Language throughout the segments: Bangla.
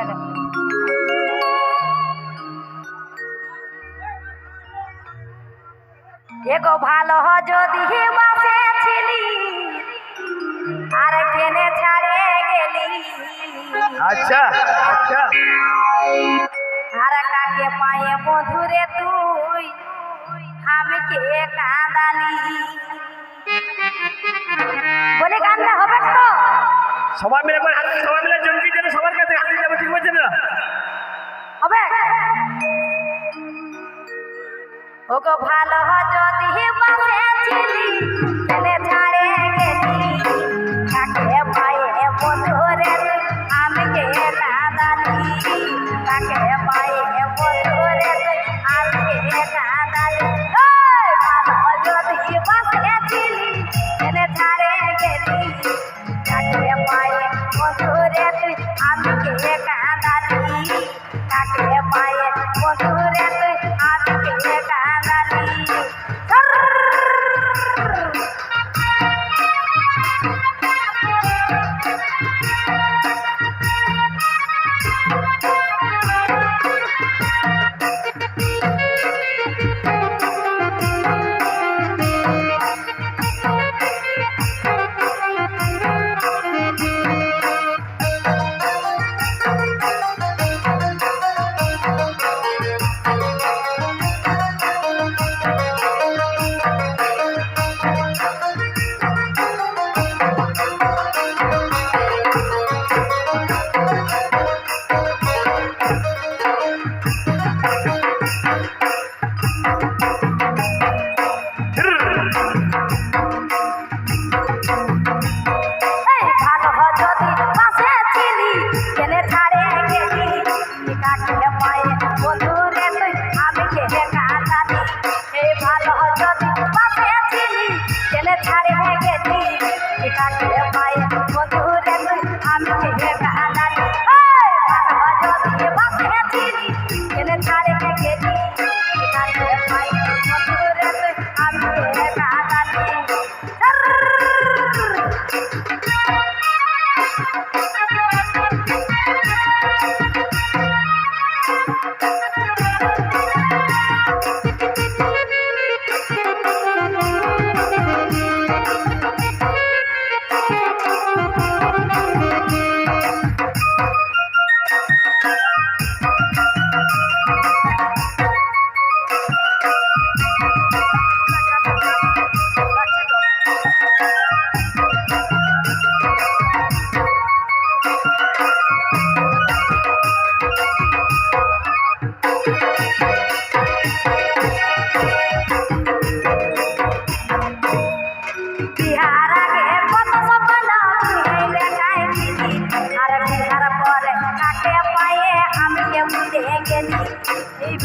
খেলে এগো ভালো যদি মাসে ছিলি আর কেনে ছাড়ে গেলি। আচ্ছা আচ্ছা। আর কাকে পায়ে মধুরে তুই আমি কে কাঁদালি? সবাই মিলে একবার হাত- সবাই মিলে জঙ্গি যেন সবার কাছে হাত দিয়ে যাবে ঠিক বলছেন না? হবে? ওগো ভালো যদি বাসে ছিলি। Dia 我思念 Yeah, yeah, yeah.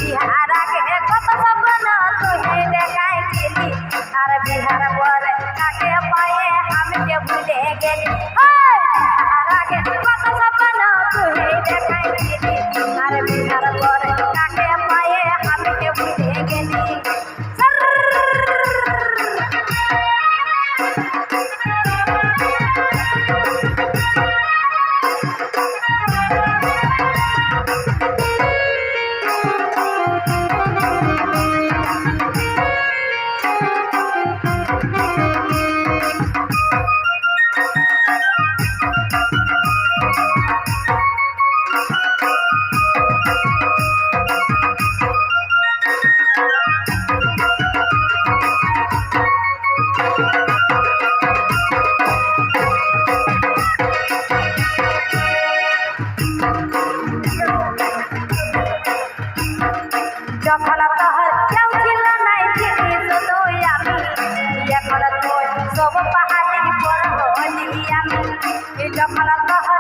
বিহারা কে কত স্বপ্ন তুই দেখাই ছিলি আর বিহার পরে কাকে পায়ে? আমি ভুলে গেলি তব পাহাড়ি পর হলিয়াম এ জমরা তহর